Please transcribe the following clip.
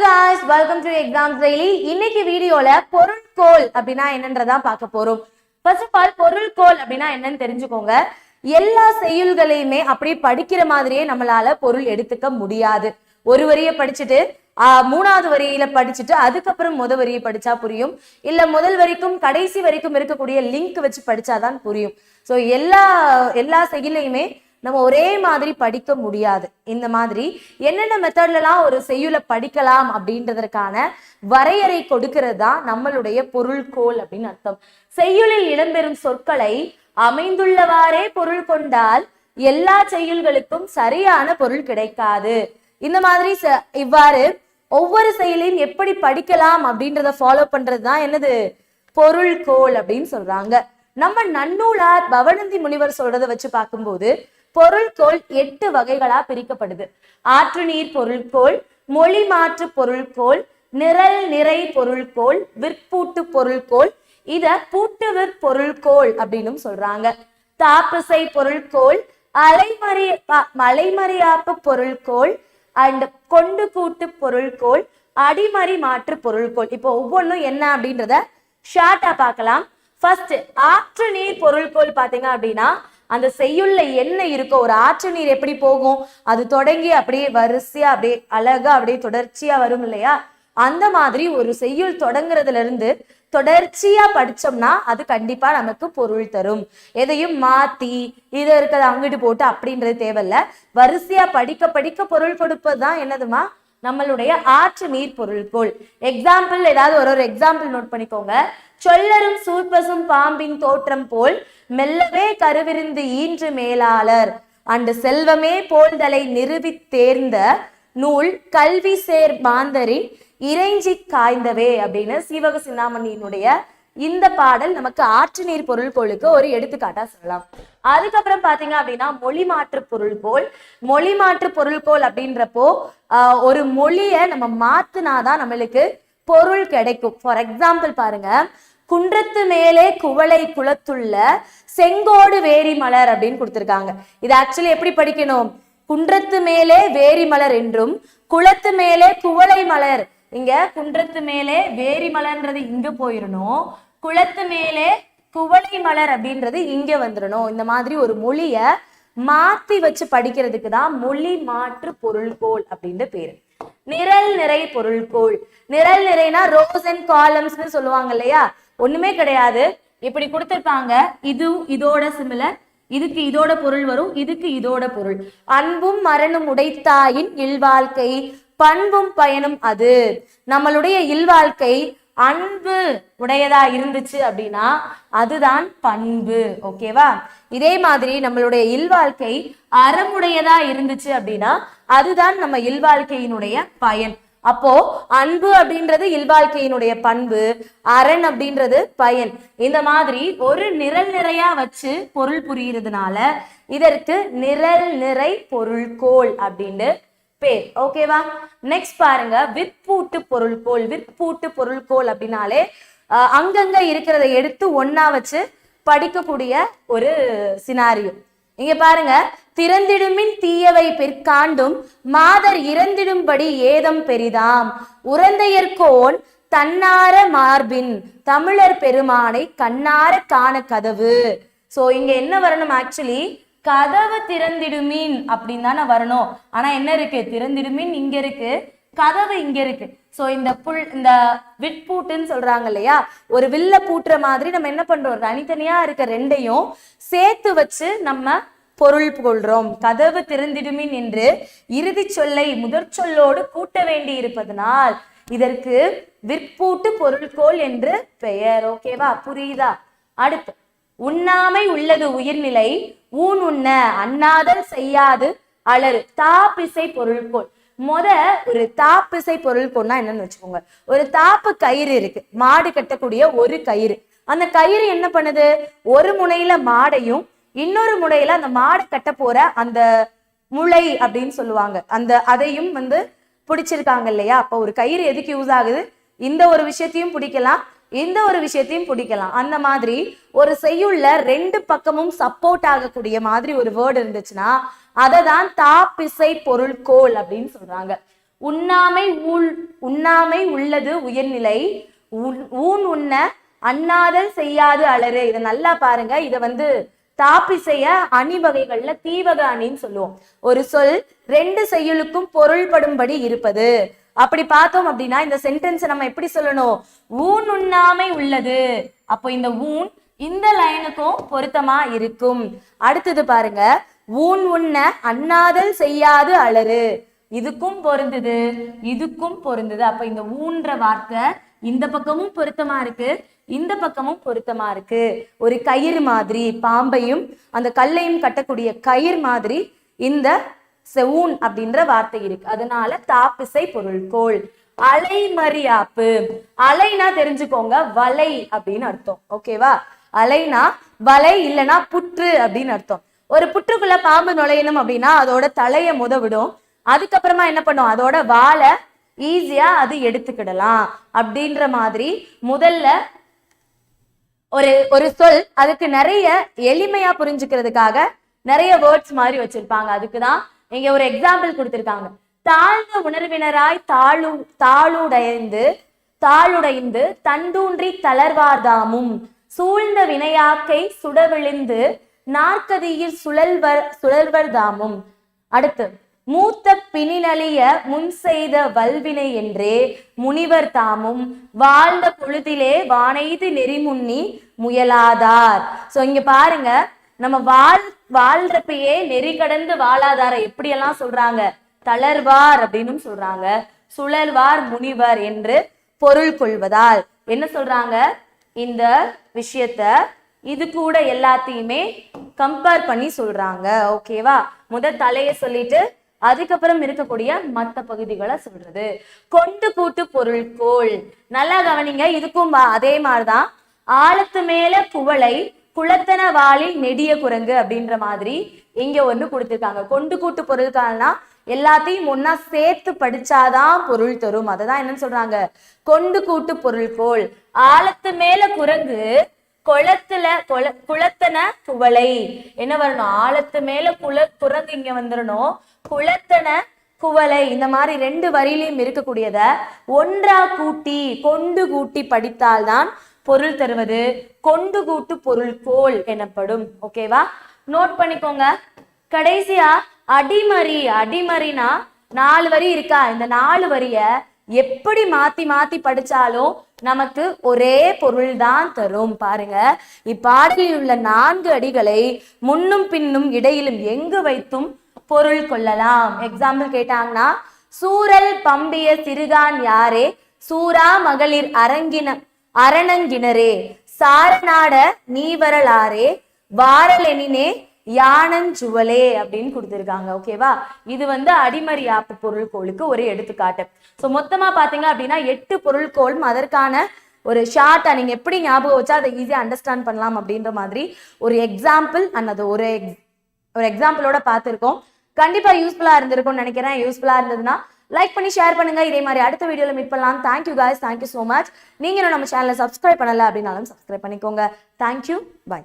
Guys welcome to exam daily இன்னைக்கு வீடியோல பொருள்கோள் அப்படின்னா என்னன்றதா பார்க்க போறோம். ஃபர்ஸ்ட் ஆஃப் ஆல் பொருள்கோள் அப்படின்னா என்னன்னு தெரிஞ்சுக்கோங்க. எல்லா செய்யுள்களையுமே அப்படி படிக்கிற மாதிரியே நம்மளால பொருள் எடுத்துக்க முடியாது. ஒரு வரியை படிச்சுட்டு ஆஹ், மூணாவது வரியில படிச்சுட்டு அதுக்கப்புறம் முத வரியை படிச்சா புரியும். இல்ல முதல் வரைக்கும் கடைசி வரைக்கும் இருக்கக்கூடிய லிங்க் வச்சு படிச்சாதான் புரியும். ஸோ எல்லா எல்லா செயலையுமே நம்ம ஒரே மாதிரி படிக்க முடியாது. இந்த மாதிரி என்னென்ன மெத்தட்லலாம் ஒரு செய்யுளை படிக்கலாம் அப்படின்றதற்கான வரையறை கொடுக்கிறது தான் நம்மளுடைய பொருள்கோள் அப்படின்னு அர்த்தம். செய்யுளில் இடம்பெறும் சொற்களை அமைந்துள்ளவாறே பொருள் கொண்டால் எல்லா செய்யுள்களுக்கும் சரியான பொருள் கிடைக்காது. இந்த மாதிரி ச- இவ்வாறு ஒவ்வொரு செயலையும் எப்படி படிக்கலாம் அப்படின்றத ஃபாலோ பண்றது தான் என்னது? பொருள்கோள் அப்படின்னு சொல்றாங்க. நம்ம நன்னூலார் பவனந்தி முனிவர் சொல்றதை வச்சு பார்க்கும்போது பொருள்கோள் எட்டு வகைகளா பிரிக்கப்படுது. ஆற்று நீர் பொருள்கோள் மொழி மாற்று பொருள்கோள் நிரல் நிறை பொருள்கோள் விற்பூட்டு பொருள்கோள். இத பூட்டுவிற் பொருள்கோள் அப்படின்னு சொல்றாங்க. தாப்பிசை பொருள்கோள் அலைமறி மலைமறியாப்பு பொருள்கோள் அண்ட் கொண்டு கூட்டு பொருள்கோள் அடிமறி மாற்று பொருள்கோள். இப்போ ஒவ்வொன்றும் என்ன அப்படின்றத ஷார்ட்டா பார்க்கலாம். ஃபர்ஸ்ட் ஆற்று நீர் பொருள்கோள் பாத்தீங்க அப்படின்னா அந்த செய்யுள்ள என்ன இருக்கோ ஒரு ஆற்று நீர் எப்படி போகும்? அது தொடங்கி அப்படியே வரிசையா அப்படியே அழகா அப்படியே தொடர்ச்சியா வரும் இல்லையா? அந்த மாதிரி ஒரு செய்யுள் தொடங்குறதுல இருந்து தொடர்ச்சியா படிச்சோம்னா அது கண்டிப்பா நமக்கு பொருள் தரும். எதையும் மாத்தி இதை இருக்கிறத அங்கிட்டு போட்டு அப்படின்றது தேவையில்ல. வரிசையா படிக்க படிக்க பொருள் கொடுப்பது தான் என்னதுமா? நம்மளுடைய ஆற்று நீர் பொருள் போல். எக்ஸாம்பிள் ஏதாவது ஒரு ஒரு எக்ஸாம்பிள் நோட் பண்ணிக்கோங்க. சொல்லரும் சூர்பசும் பாம்பின் தோற்றம் போல் மெல்லவே கருவிருந்து ஈன்று மேலாளர். அண்டு செல்வமே போல்தலை நிறுவி தேர்ந்த நூல் கல்வி சேர் மாந்தரின் இறைஞ்சி காய்ந்தவே அப்படின்னு சீவக சிந்தாமணியினுடைய இந்த பாடல் நமக்கு ஆற்று நீர் பொருள் போலுக்கு ஒரு எடுத்துக்காட்டா சொல்லலாம். அதுக்கப்புறம் பாத்தீங்க அப்படின்னா மொழி மாற்று பொருள்கோள் மொழி மாற்று பொருள்கோள் அப்படின்றப்போ ஆஹ், ஒரு மொழியை நம்ம மாத்துனாதான் நம்மளுக்கு பொருள் கிடைக்கும். ஃபார் எக்ஸாம்பிள் பாருங்க குன்றத்து மேலே குவளை குளத்துள்ள செங்கோடு வேரி மலர் அப்படின்னு கொடுத்திருக்காங்க. இது ஆக்சுவலி எப்படி படிக்கணும்? குன்றத்து மேலே வேரி மலர் என்றும் குளத்து மேலே குவளை மலர். இங்க குன்றத்து மேலே வேரி மலர்ன்றது இங்க போயிடணும் குளத்து மேலே குவளை மலர் அப்படின்றது இங்க வந்துடணும் இந்த மாதிரி ஒரு மொழிய மாத்தி வச்சு படிக்கிறதுக்கு தான் மொழி மாற்று பொருள்கோள் அப்படின்ற பேரு. நிரல் நிறை பொருள்கோள். நிரல் நிறைனா ரோஸ் அண்ட் காலம்ஸ்னு சொல்லுவாங்க இல்லையா? ஒண்ணுமே கிடையாது. இப்படி கொடுத்துருப்பாங்க. இது இதோட சிமிலர் இதுக்கு இதோட பொருள் வரும் இதுக்கு இதோட பொருள். அன்பும் மரணம் உடைத்தாயின் இல்வாழ்க்கை பண்பும் பயனும் அது. நம்மளுடைய இல்வாழ்க்கை அன்பு உடையதா இருந்துச்சு அப்படின்னா அதுதான் பண்பு. ஓகேவா? இதே மாதிரி நம்மளுடைய இல்வாழ்க்கை அறமுடையதா இருந்துச்சு அப்படின்னா அதுதான் நம்ம இல்வாழ்க்கையினுடைய பயன். அப்போ அன்பு அப்படின்றது இல்வாழ்க்கையினுடைய பண்பு அரண் அப்படின்றது பயன். இந்த மாதிரி ஒரு நிரல் நிறையா வச்சு பொருள் புரியுறதுனால இதற்கு நிரல் நிறை பொருள்கோள் அப்படின்னு பேர். ஓகேவா நெக்ஸ்ட் பாருங்க. விற்பூட்டு பொருள்கோள். விற்பூட்டு பொருள்கோள் அப்படின்னாலே அங்கங்க இருக்கிறத எடுத்து ஒன்னா வச்சு படிக்கக்கூடிய ஒரு சினாரியோ இங்க பாருங்க. திறந்திடுமின் தீயவை பிற்காண்டும் மாதர் இறந்திடும்படி ஏதம் பெரிதாம். உறந்தையர்கோன் தன்னார மார்பின் தமிழர் பெருமானை கண்ணார காண கதவு. சோ இங்க என்ன வரணும் ஆக்சுவலி கதவு திறந்திடுமீன் அப்படின்னு தானே வரணும். ஆனா என்ன இருக்கு? திறந்திடுமீன் இங்க இருக்கு. கதவு இங்க இருக்கு. சோ இந்த புல் இந்த விட்பூட்டுன்னு சொல்றாங்க இல்லையா? ஒரு வில்ல பூட்டுற மாதிரி நம்ம என்ன பண்றோம்? தனித்தனியா இருக்க ரெண்டையும் சேர்த்து வச்சு நம்ம பொருள் கொள்றோம். கதவு திறந்திடுமின் என்று இறுதி சொல்லை முதற் சொல்லோடு கூட்ட வேண்டி இருப்பதனால் இதற்கு விற்பூட்டு பொருள்கோள் என்று பெயர். ஓகேவா புரியுதா? அடுத்து உண்ணாமை உள்ளது உயிர்நிலை ஊன் உண்ண அண்ணாதல் செய்யாது அலறு தாப்பிசை பொருள்கோள் முத ஒரு தாப்பிசை பொருள்கோள்னா என்னன்னு வச்சுக்கோங்க. ஒரு தாப்பு கயிறு இருக்கு. மாடு கட்டக்கூடிய ஒரு கயிறு. அந்த கயிறு என்ன பண்ணுது? ஒரு முனையில மாடையும் இன்னொரு முனையில அந்த மாடு கட்ட போற அந்த முளை அப்படின்னு சொல்லுவாங்க. அந்த அதையும் வந்து பிடிச்சிருக்காங்க இல்லையா? அப்போ ஒரு கயிறு எதுக்கு யூஸ் ஆகுது? இந்த ஒரு விஷயத்தையும் பிடிக்கலாம். இந்த ஒரு விஷயத்தையும் பிடிக்கலாம். அந்த மாதிரி ஒரு செய்யுள்ள ரெண்டு பக்கமும் சப்போர்ட் ஆகக்கூடிய மாதிரி ஒரு வேர்டு இருந்துச்சுன்னா அதை தான் தாப்பிசை பொருள்கோள் அப்படின்னு சொல்றாங்க. உண்ணாமை ஊழ் உண்ணாமை உள்ளது உயர்நிலை உன்- ஊன் உண்ண அண்ணாதல் செய்யாது அலறு. இதை நல்லா பாருங்க. இதை வந்து தாப்பிசைய அணி வகைகள்ல தீவக அணின்னு சொல்லுவோம். ஒரு சொல் ரெண்டு செய்யுளுக்கும் பொருள்படும்படி இருப்பது. அப்படி பார்த்தோம் அப்படின்னா இந்த சென்டென்ஸை நம்ம எப்படி சொல்லணும்? ஊன் உண்ணாமை உள்ளது. அப்போ இந்த ஊன் இந்த லைனுக்கும் பொருத்தமா இருக்கும். அடுத்தது பாருங்க. ஊன் உண்ண அண்ணாதல் செய்யாது அலறு. இதுக்கும் பொருந்தது இதுக்கும் பொருந்தது. அப்ப இந்த ஊன்ற வார்த்தை இந்த பக்கமும் பொருத்தமா இருக்கு இந்த பக்கமும் பொருத்தமா இருக்கு. ஒரு கயிறு மாதிரி பாம்பையும் அந்த கல்லையும் கட்டக்கூடிய கயிறு மாதிரி இந்த செவூன் அப்படின்ற வார்த்தை இருக்கு. அதனால தாப்பிசை பொருள்கோள் அலைமறியாப்பு. அலைனா தெரிஞ்சுக்கோங்க வலை அப்படின்னு அர்த்தம். ஓகேவா அலைனா வலை இல்லைன்னா புற்று அப்படின்னு அர்த்தம். ஒரு புற்றுக்குள்ள பாம்பு நுழையணும் அப்படின்னா அதோட தலைய முத விடும். அதுக்கப்புறமா என்ன பண்ணும்? அதோட வாழை ஈஸியா அது எடுத்துக்கிடலாம் அப்படின்ற மாதிரி முதல்ல ஒரு ஒரு சொல் அதுக்கு நிறைய எளிமையா புரிஞ்சுக்கிறதுக்காக நிறைய வேர்ட்ஸ் மாதிரி வச்சிருப்பாங்க. அதுக்குதான் இங்க ஒரு எக்ஸாம்பிள் கொடுத்திருக்காங்க. தாழ்ந்த உணர்வினராய் தாழு தாளுடைந்து தாளுடைந்து தண்டூன்றி தளர்வார்தாமும் சூழ்ந்த வினையாக்கை சுடவிழிந்து நாற்கதியில் சுழல்வர் சுழல்வர்தாமும் அடுத்து மூத்த பிணிநலிய முன் செய்த வல்வினை என்றே முனிவர் தாமும் வாழ்ந்த பொழுதிலே வானைது நெறிமுன்னி முயலாதார். சோ இங்க பாருங்க நம்ம வாழ் வாழ்றப்பயே நெறி கடந்து வாழாதார எப்படியெல்லாம் சொல்றாங்க? தளர்வார் அப்படின்னு சொல்றாங்க. சுழல்வார் முனிவர் என்று பொருள் கொள்வதால். என்ன சொல்றாங்க? இந்த விஷயத்த இது கூட எல்லாத்தையுமே கம்பேர் பண்ணி சொல்றாங்க. ஓகேவா முத தலைய சொல்லிட்டு அதுக்கப்புறம் இருக்கக்கூடிய மற்ற பகுதிகளை சொல்றது. கொண்டு கூட்டு பொருள்கோள் நல்லா கவனிங்க இதுக்கும் அதே மாதிரிதான். ஆழத்து மேல குவளை குளத்தன வாளில் நெடிய குரங்கு அப்படின்ற மாதிரி இங்க ஒண்ணு கொடுத்துருக்காங்க. கொண்டு கூட்டு பொருள்கால்னா எல்லாத்தையும் ஒன்னா சேர்த்து படிச்சாதான் பொருள் தரும். அததான் என்னன்னு சொல்றாங்க. கொண்டு கூட்டு பொருள்கோள் ஆழத்து மேல குரங்கு குளத்துல குள குளத்தன குவளை. என்ன வரணும்? ஆழத்து மேல குல குரங்கு இங்க வந்துடணும் குளத்தன குவளை. இந்த மாதிரி ரெண்டு வரியிலையும் இருக்கக்கூடியத ஒன்றா கூட்டி கொண்டு கூட்டி படித்தால்தான் பொருள் தருவது கொண்டு கூட்டு பொருள் கோல் எனப்படும். ஓகேவா நோட் பண்ணிக்கோங்க. கடைசியா அடிமறி அடிமறினா நாலு வரி இருக்கா? இந்த நாலு வரிய எப்படி மாத்தி மாத்தி படிச்சாலும் நமக்கு ஒரே பொருள் தான் தரும். பாருங்க. இப்பாடலில் உள்ள நான்கு அடிகளை முன்னும் பின்னும் இடையிலும் எங்கு வைத்தும் பொருள் கொள்ளலாம். எக்ஸாம்பிள் கேட்டாங்கன்னா சூரல் பம்பிய சிறுகான் யாரே? சூரா மகளிர் அரங்கின அரணங்கிணரே சாரநாட நீவரலாரே வாரலெனினே யானஞ்சுவலே அப்படின்னு கொடுத்துருக்காங்க ஓகேவா இது வந்து அடிமறி ஆப்பு பொருள்கோளுக்கு ஒரு எடுத்துக்காட்டு. ஸோ மொத்தமா பாத்தீங்க அப்படின்னா எட்டு பொருள்கோளும் அதற்கான ஒரு ஷார்ட்டா நீங்க எப்படி ஞாபகம் வச்சா அதை ஈஸியா அண்டர்ஸ்டாண்ட் பண்ணலாம் அப்படின்ற மாதிரி ஒரு எக்ஸாம்பிள் அண்ட் அது ஒரு ஒரு எக்ஸாம்பிளோட பார்த்துருக்கோம் கண்டிப்பா யூஸ்ஃபுல்லா இருந்திருக்கும்னு நினைக்கிறேன். யூஸ்ஃபுல்லா இருந்ததுன்னா லைக் பண்ணி ஷேர் பண்ணுங்க. இதே மாதிரி அடுத்த வீடியோல மீட் பண்ணலாம். Thank you guys thank you so much நீங்கள் நம்ம சேனலை சப்ஸ்கிரைப் பண்ணல அப்படின்னாலும் சப்ஸ்கிரைப் பண்ணிக்கோங்க. Thank you bye